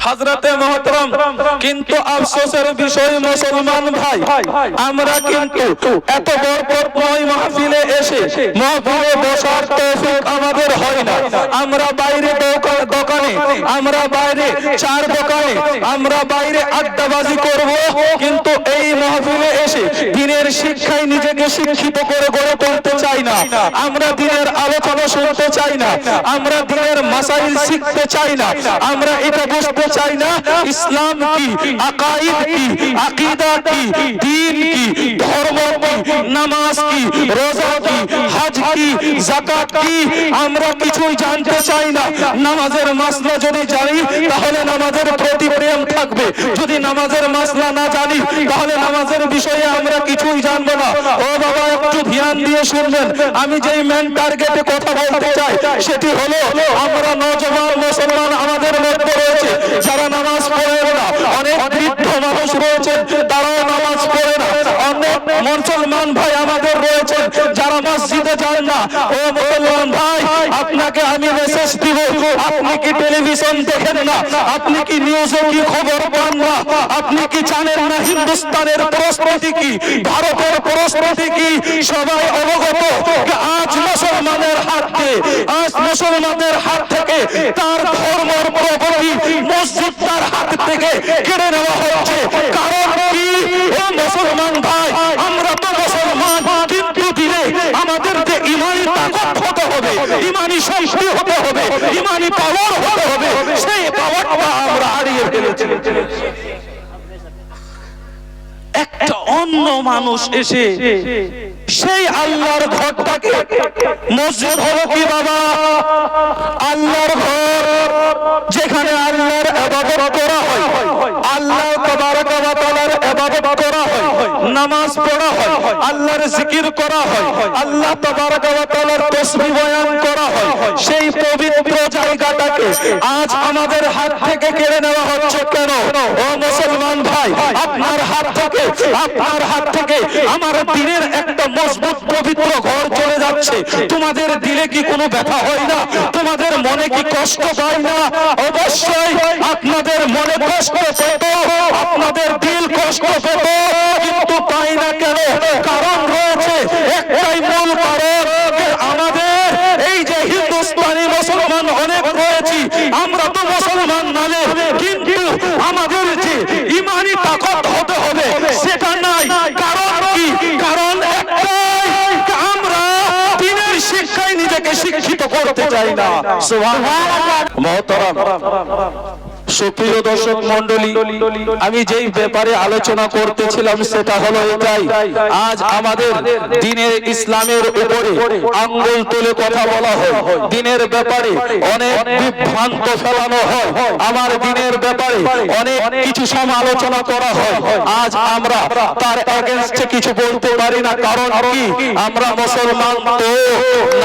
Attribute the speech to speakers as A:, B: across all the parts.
A: হাজরাতে মহতরম, কিন্তু আফসোসের বিষয় মুসলমান ভাই, আমরা কিন্তু এত বরকতময় মাহফিলে এসে মাহফিলে বসার তৌফিক আমাদের হয় না। আমরা বাইরে দোকা- দোকানে, আমরা বাইরে চার দোকানে, আমরা বাইরে আড্ডাবাজি করব, কিন্তু এই মাহফিলে এসে দিনের শিক্ষায় নিজেকে শিক্ষিত করে গড়ে তুলতে চাই না। আমরা দিনের আলোচনা শুনতে চাই না। আমরা দিনের মাসাইল শিখতে চাই না। আমরা এটা বুঝতে চাই না, ইসলাম কি, আকাইদ কি, আকীদা কি দ্বীন কি, ধর্ম কি, নামাজ কি, রোজা কি, হজ কি, যাকাত কি, আমরা কিছুই জানতে চাই না। নামাজের মাসলা যদি জানি, তাহলে নামাজের প্রতি প্রেম থাকবে। যদি নামাজের মাসলা না জানি, তাহলে নামাজের বিষয়ে আমরা কিছুই জানব না। ও বাবা, একটু ধ্যান দিয়ে শুনবেন। আমি যেই মেন টার্গেটে কথা বলতে চাই, সেটি হলো, আমরা নজওয়ান মুসলমান আমাদের মধ্যে রয়েছে, যারা নামাজ পড়ে না, অনেক বৃদ্ধ মানুষ রয়েছেন তারাও নামাজ পড়ে না, অনেক মুসলমান ভাই আমাদের রয়েছেন যারা মসজিদে যান না। ও মুসলমান ভাই, আপনাকে আমি মেসেজ দিব, আপনি কি টেলিভিশন দেখেন না? আপনি কি নিউজে কি খবর পান না? আপনি কি জানেন না হিন্দুস্তানের প্রস্তুতি কি? ভারতের প্রস্তুতি কি? সবাই অবগত আজ থেকে আজ মুসলমানদের হাত থেকে তার ধর্মের প্রগতি মসজিদ তার হাত থেকে কেড়ে নেওয়া হচ্ছে কারণ কি? মুসলমান ভাই, আমরা তো মুসলমান, কিন্তু দিলে আমাদের যে ইমানি তাকত হতে হবে, ইমানি শক্তি হতে হবে, ইমানি পাওয়ার হতে হবে, সেই পাওয়ারটা আমরা হারিয়ে ফেলেছি। একটা অন্য মানুষ এসে সেই আল্লাহর ঘরটাকে মসজিদ হলো কি বাবা? আল্লাহর ঘর যেখানে আল্লাহর ইবাদত করা হয় আল্লাহ তাবারক ওয়া তাআলার করা হয়, নামাজ পড়া হয়, আল্লাহর জিকির করা হয়, আল্লাহ তাবারক ওয়া তাআলার তাসবিহ বয়ান করা হয়। সেই পবিত্র জায়গাটাকে আজ আমাদের হাত থেকে কেড়ে নেওয়া হচ্ছে কেন? ও মুসলমান ভাই আপনার হাত থেকে আপনার হাত থেকে আমার দিনের একটা মজবুত পবিত্র ঘর চলে যাচ্ছে। তোমাদের দিলে কি কোনো ব্যথা হয় না? তোমাদের মনে কি কষ্ট হয় না? অবশ্যই আপনাদের মনে কষ্ট পেত আপনাদের দিল কষ্ট পেত কিন্তু পাই না কেন কারণ রয়েছে একটাই মূল কারণ যে আমাদের এই যে হিন্দুস্তানি মুসলমান অনেক রয়েছি আমরা তো মুসলমান নামে কিন্তু আমাদের যে ইমানি তাকত হতে হবে সেটা নাই কারণ কি কারণ একটাই আমরা দিনের শিক্ষায় নিজেকে শিক্ষিত করতে চাই না। মহতরম। সুপ্রিয় দর্শক মন্ডলী আমি যেই ব্যাপারে আলোচনা করতেছিলাম সেটা হলো এটাই। আজ আমাদের দিনের ইসলামের উপরে আঙ্গুল তুলে কথা বলা হয়। দিনের ব্যাপারে অনেক বিভ্রান্ত ফেলানো হয়। আমার দিনের ব্যাপারে অনেক কিছু সমালোচনা করা হয়। আজ আমরা তার এগেনস্টে কিছু বলতে পারি না। কারণ কি? আমরা মুসলমান তো,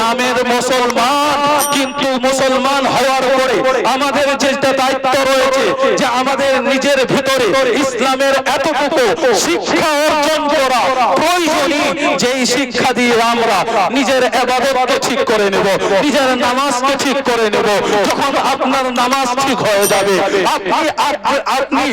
A: নামের মুসলমান, কিন্তু মুসলমান হওয়ার পরে আমাদের যেটা দায়িত্ব রয়েছে যে আমাদের নিজের ভিতরে ইসলামের এতটুকু শিক্ষা অর্জন করা প্রয়োজনীয় যেই শিক্ষা দিয়ে আমরা নিজের এবাদতকে ঠিক করে নেব নিজের নামাজকে ঠিক করে নেব যখন আপনার নামাজ ঠিক হয়ে যাবে আপনি আপনি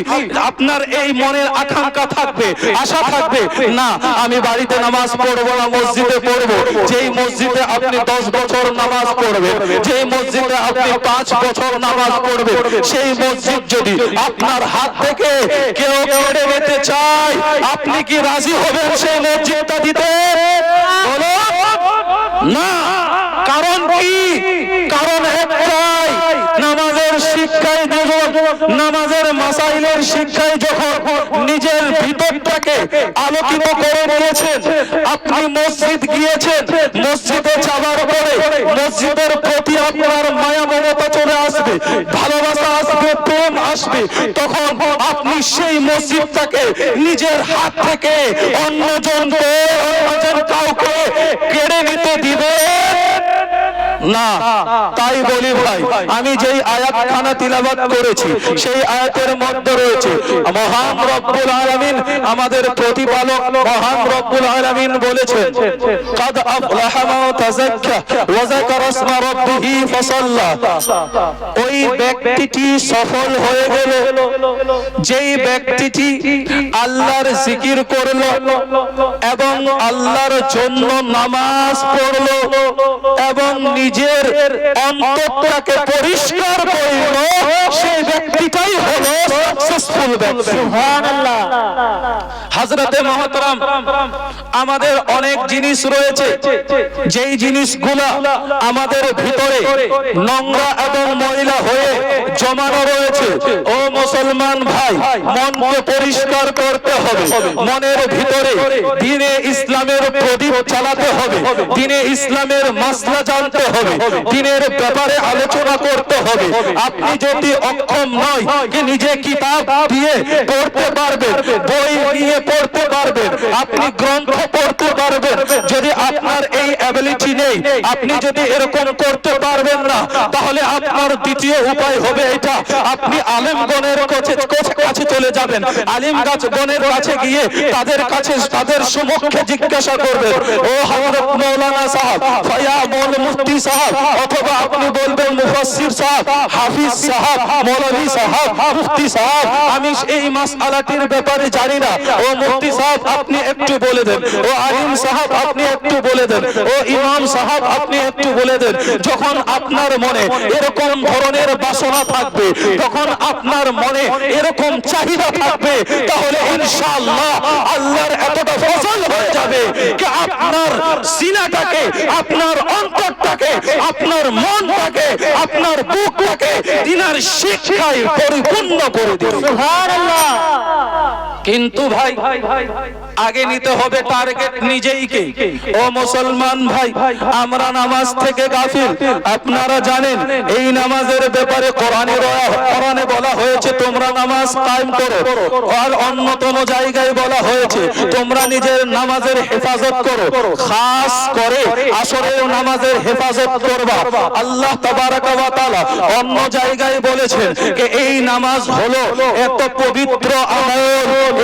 A: আপনার এই মনের আকাঙ্ক্ষা থাকবে আশা থাকবে না আমি বাড়িতে নামাজ পড়ব না মসজিদে পড়ব যেই মসজিদে আপনি দশ বছর নামাজ পড়বেন যেই মসজিদে আপনি পাঁচ বছর নামাজ পড়বেন সেই মসজিদ যদি আপনার হাত থেকে কেউ কেড়ে নিতে চায়, আপনি কি রাজি হবেন সেই মসজিদটা দিতে? বলো। না। কারণ কি? কারণ একটাই, নামাজের শিক্ষায় নামাজের মাসাইলের শিক্ষায় যখন নিজের ভিতরটাকে আলোকিত করে নিয়েছেন। আপনি মসজিদ গিয়েছেন, মসজিদে যাওয়ার পরে মসজিদের প্রতি আপনার মায়া মমতা চলে আসবে, ভালোবাসা আসবে, প্রেম আসবে। তখন আপনি সেই মসজিদটাকে নিজের হাত থেকে অন্যজনকে অন্যজন কাউকে কেড়ে নিতে দিবেন। না, তাই বলি ভাই, আমি যেই আয়াতখানা তিলাবাত করেছি, সেই আয়াতের মধ্যে রয়েছে, মহান রব্বুল আলামিন আমাদের প্রতিপালক মহান রব্বুল আলামিন বলেছেন ওই ব্যক্তিটি সফল হয়ে গেল, যেই ব্যক্তিটি আল্লাহর জিকির করল এবং আল্লাহর জন্য নামাজ পড়ল এবং নিজের অন্তরটাকে পরিষ্কার করল, সেই ব্যক্তিটাই হলো সাকসেসফুল ব্যক্তি। হাজরতে মহতরম, আমাদের অনেক জিনিস রয়েছে। যেই জিনিসগুলো আমাদের ভিতরে নোংরা এবং ময়লা হয়ে জমানো রয়েছে, ও মুসলমান ভাই, মনকে পরিষ্কার করতে হবে। মনের ভিতরে দিনে ইসলামের প্রদীপ চালাতে হবে। দিনে ইসলামের মাসলা জানতে হবে। দিনের ব্যাপারে আলোচনা করতে হবে। আপনি যদি অক্ষম নয় কি নিজে কিতাব দিয়ে পড়তে পারবেন? বই নিয়ে পড়তে পারবেন? আপনি গ্রন্থ পড়তে পারবেন। যদি আপনার এই অ্যাবিলিটি নেই আপনি যদি এরকম করতে পারবেন না তাহলে আপনার দ্বিতীয় উপায় হবে এটা। আপনি আলেমগণের কাছে কাছে চলে যাবেন। আলিম গাছ গণের কাছে গিয়ে তাদের কাছে তাদের সমক্ষে জিজ্ঞাসা করবেন। ও হযরত মাওলানা সাহেব সাহেব অথবা আপনি বলবেন মুফাসসির সাহেব, হাফিজ সাহেব, মৌলভী সাহেব, মুফতি সাহেব, আমি এই মাসআলাটির ব্যাপারে জানি না। ও মুফতি সাহেব, আপনি একটু বলে দেন। ও আলিম সাহেব, আপনি একটু বলে দেন। ও ইমাম সাহেব, আপনি একটু বলে দেন। যখন আপনার মনে এরকম ধরনের বাসনা থাকবে তখন আপনার মনে এরকম চাহিদা থাকবে, তাহলে ইনশাআল্লাহ আল্লাহর এতটা ফজল হয়ে আপনার সিনাটাকে আপনার অন্তরটাকে আপনার মনটাকে আপনার বুকটাকে দিনার শিক্ষায় পরিপূর্ণ করে দিবে কিন্তু ভাই, আগে নিতে হবে টার্গেট নিজেইকে ও মুসলমান ভাই, আমরা নামাজ থেকে গাফিল। আপনারা জানেন, এই নামাজের ব্যাপারে কোরআনে কোরআনে বলা হয়েছে, তোমরা নামাজ কায়েম করো। আর অন্যতম জায়গায় বলা হয়েছে, তোমরা নিজের নামাজের হেফাজত করো। খাস করে আসরের নামাজের হেফাজত করবা। আল্লাহ তাবারাকা ওয়া তাআলা অন্য জায়গায় বলেছেন যে, এই নামাজ হলো এত পবিত্র আমল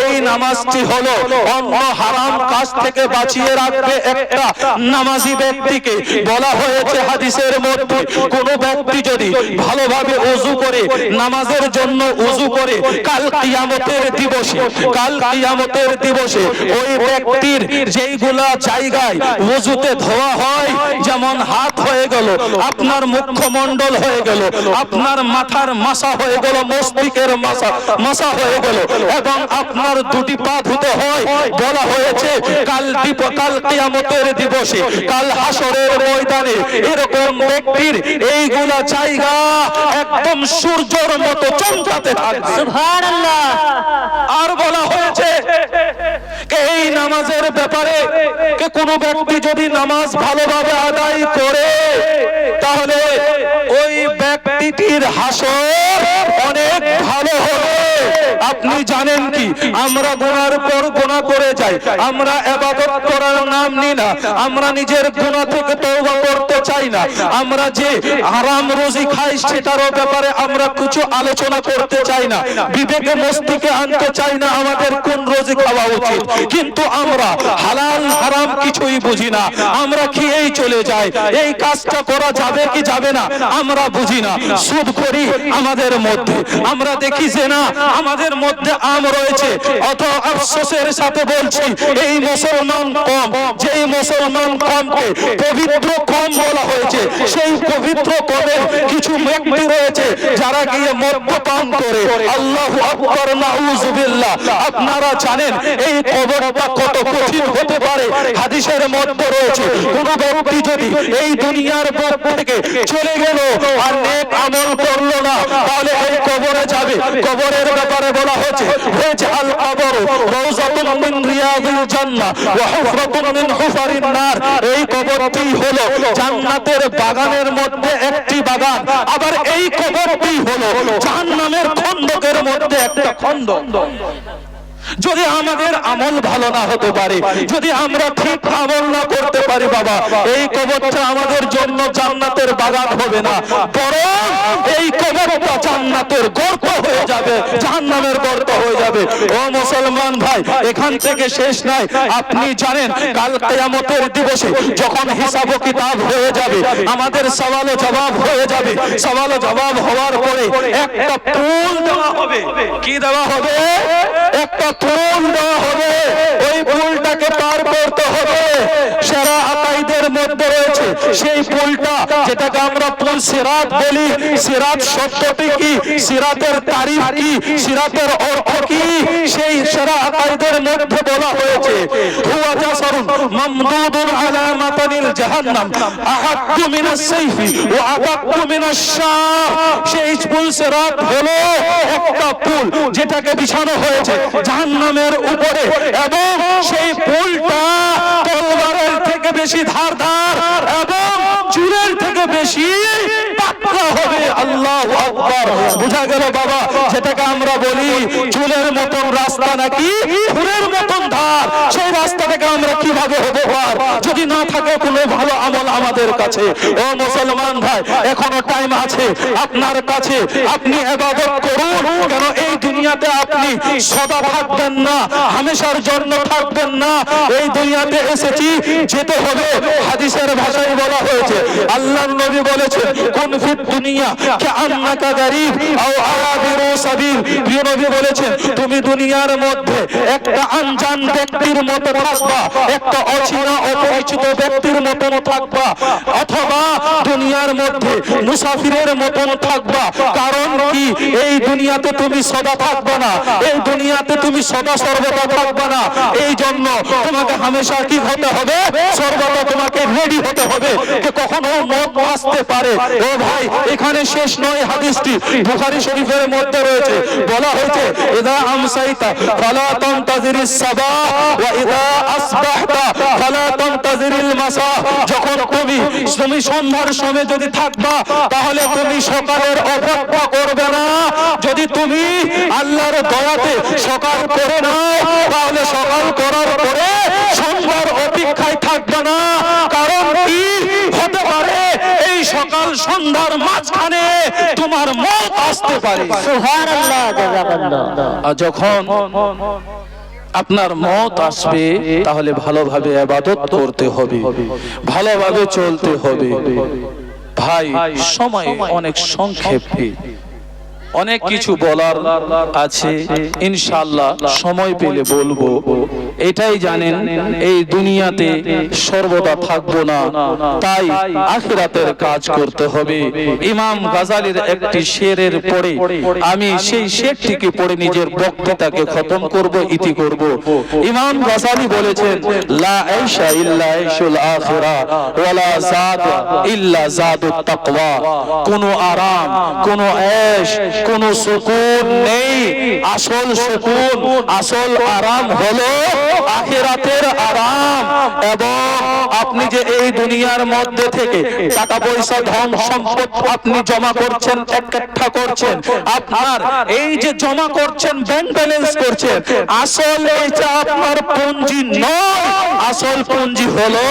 A: এই নামাজটি হলো অন্য হারাম কাজ থেকে বাঁচিয়ে রাখবে একটা নামাজি ব্যক্তিকে। বলা হয়েছে হাদিসের মধ্যে, কোন ব্যক্তি যদি ভালোভাবে ওযু করে, নামাজের জন্য ওযু করে, কাল কিয়ামতের দিবসে, কাল কিয়ামতের দিবসে ওই ব্যক্তির যেইগুলা জায়গায় ওযুতে ধোয়া হয়, যেমন হাত হয়ে গেল, আপনার মুখমণ্ডল হয়ে গেল, আপনার মাথার মাসা হয়ে গেল, মস্তিষ্কের মাসা মাসা হয়ে গেল, এবং আপনার দুটি পা ধুতে হয় বলা হয়েছে কাল দীপ কাল কিয়ামতের দিবসে কাল হাসরের ময়দানে এরকম ব্যক্তির এইগুলা জায়গা একদম সূর্যের মতো চমকাতে থাকবে। সুবহানাল্লাহ। আর বলা হয়েছে কে এই নামাজের ব্যাপারে কে কোনো ব্যক্তি যদি নামাজ ভালোভাবে আদায় করে তাহলে ওই ব্যক্তিটির হাসর অনেক ভালো হবে। আপনি জানেন কি? আমরা গোনার পর গোনা করে যাই। আমরা এবাদত করার নাম নিই না। আমরা নিজের গুনাহ থেকে তওবা করতে চাই না। আমরা যে আরাম রুজি খাই সেটারও ব্যাপারে আমরা কিছু আলোচনা করতে চাই না। বিবেকে মস্তিকে আনতে চাই না আমাদের কোন রোজি খাওয়া উচিত। কিন্তু আমরা হালাল হারাম কিছুই বুঝি না। আমরা খেয়েই চলে যাই। এই কাজটা করা যাবে কি যাবে না? আমরা বুঝি না। সুদ করি আমাদের মধ্যে। আমরা দেখি যে না আমাদের মধ্যে আম রয়েছে। অত আফসোসের সাথে বলছি, এই মুসলমান কম, যেই মুসলমান কমকে পবিত্র কম বলা হয়েছে, সেই পবিত্র কমের কিছু ব্যক্তি রয়েছে যারা গিয়ে মদ্যপান করে। আল্লাহ আকবর, নাউজুবিল্লাহ। আপনারা জানেন, এই কবরটা কত কঠিন হতে পারে। হাদিসের মধ্যে রয়েছে, কোন ব্যক্তি যদি এই দুনিয়ার বুক থেকে চলে গেল আর নেক আমল করল না তাহলে এই কবরে যাবে কবরের ব্যাপারে বলা হয়েছে রেজাল কবর রওজাতুন মিন রিয়াদিল জান্নাহ ওয়া হুফরাতুন মিন হুফারিন নার। এই কবরটি হলো জান্নাতের বাগানের মধ্যে একটি বাগান। আবার এই কবরটি হলো জাহান্নামের খন্দকের মধ্যে একটা খন্দ যদি আমাদের আমল ভালো না হতে পারে, যদি আমরা ঠিক আমল না করতে পারি বাবা, এই কবরটা আমাদের জন্য জান্নাতের বাগান হবে না, বরং এই কবরটা জান্নাতের গর্ত হয়ে যাবে, জাহান্নামের গর্ত হয়ে যাবে। ও মুসলমান ভাই, এখান থেকে শেষ নাই আপনি জানেন, কাল কিয়ামতের দিবসে যখন হিসাব কিতাব হয়ে যাবে, আমাদের সওয়াল জবাব হয়ে যাবে। সওয়াল জবাব হওয়ার পরে একটা পুল দেওয়া হবে। কি দেওয়া হবে? একটা পুল দেওয়া হবে ওই পুলটাকে পার করতে হবে সারা মধ্যে রয়েছে। সেই পুলটা যেটাকে আমরা পুল সিরাত বলি। সিরাত শব্দটি কি? সিরাতের তারিফ কি? সিরাতের অর্থ কি? সেই সারা আকাইদের মধ্যে বলা হয়েছে। হুয়া জাসারুন উপরে। এবং সেই পুলটা বেশি ধারদার এবং চুলের থেকে বেশি হবে আল্লাহ আকবার। বুঝা গেল বাবা আমরা বলি চুলের মতন রাস্তা নাকি ফুলের মতন ধার। সেই আমরা কীভাবে হব যদি না থাকে কোনো ভালো আমল আমাদের কাছে। ও মুসলমান ভাই, এখনও টাইম আছে। আপনার কাছে আপনি এবাদত করুন। কেন এই দুনিয়াতে আপনি সদা থাকবেন না, হামেশার জন্য থাকবেন না। এই দুনিয়াতে এসেছি, যেতে হবে। হাদিসের ভাষায় বলা হয়েছে, আল্লাহর নবী বলেছেন, কোন দুনিয়া কে আন্নাকা গারিব আও আবিরু সাবিল প্রিয় নবী বলেছেন, তুমি দুনিয়ার মধ্যে একটা আনজান ব্যক্তির মতো থাকবা, একটা অচেনা অপরিচিত ব্যক্তির মতন থাকবা, অথবা দুনিয়ার মধ্যে মুসাফিরের মতন থাকবা। কারণ কি? এই দুনিয়াতে তুমি সদা থাকবে না, এই দুনিয়াতে তুমি সদা সর্বদা থাকবে না। এই জন্য তোমাকে হামেশা কি হতে হবে? সর্বদা তোমাকে রেডি হতে হবে। যে কখনো মত আসতে পারে? ও ভাই এখানে শেষ নয় হাদিসটি। বুখারী শরীফের মধ্যে রয়েছে। বলা হয়েছে, ইদা আমসাইতা ফালা তানতাজিরিস সাবা ওয়া ইদা আসবাহতা ফালা তানতাজিরিল মাসা। যখন তুমি তুমি সন্ধ্যার সময় যদি থাকবা, তাহলে তুমি সকালের অপেক্ষা করবে না। যদি তুমি আল্লাহর দয়াতে সকাল করে নাও, তাহলে সকাল করার পরে সন্ধ্যার অপেক্ষায় থাকবে না কারণ কি হতে পারে এই সকাল সন্ধ্যার মাঝখানে তোমার মত আসতে পারে। আর যখন আপনার মত আসবে তাহলে ভালোভাবে আবাদত করতে হবে ভালোভাবে চলতে হবে। ভাই সময় অনেক সংক্ষেপে। অনেক কিছু বলার আছে। ইনশাআল্লাহ সময় পেলে বলব। এটাই জানেন, এই দুনিয়াতে সর্বদা থাকব না। তাই আখিরাতের কাজ করতে হবে। ইমাম গাজালির একটি শেরের পরে আমি সেই শেরটিকে পড়ে নিজের বক্তৃতাকে খতম করব, ইতি করব। ইমাম গাজালি বলেছেন, লা আইশা ইল্লা আইশুল আখিরা ওয়ালা জাদ ইল্লা জাদুত তাকওয়া। কোনো আরাম, কোনো ऐश কোনো সুকুন নেই। আসল সুকুন, আসল আরাম হলো আখিরাতের আরাম এবং আপনি যে এই দুনিয়ার মধ্যে থেকে টাকা পয়সা ধন সম্পদ আপনি জমা করছেন একঠা করছেন, আপনার এই যে জমা করছেন ব্যাংক ব্যালেন্স করছেন, আসল আপনার নয়। আসল হলো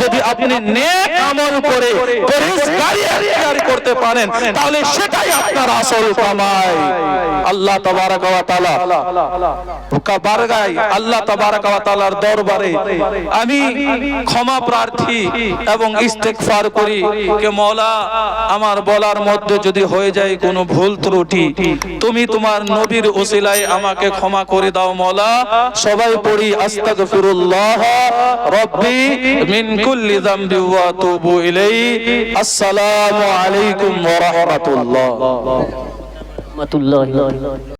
A: যদি আপনি নেক আমল করে করতে পারেন, তাহলে সেটাই আপনার আসল কামাই। আল্লাহ তাবারাক ওয়া তাআলা বারগাই, আল্লাহ তাবারাক ওয়া তাআলার দরবারে আমি ক্ষমা প্রার্থী এবং ইস্তেগফার করি মওলা, আমার বলার মধ্যে যদি হয়ে যায় কোনো ভুল ত্রুটি, তুমি তোমার নবীর ওসিলায় আমাকে ক্ষমা করে দাও মওলা। সবাই পড়ি, আস্তাগফিরুল্লাহ, রব্বি মিন কুল্লি যামবি ওয়া ইলাইহি। আসসালামু আলাইকুম ওয়া রাহমাতুল্লাহ।
B: রাহমাতুল্লাহি।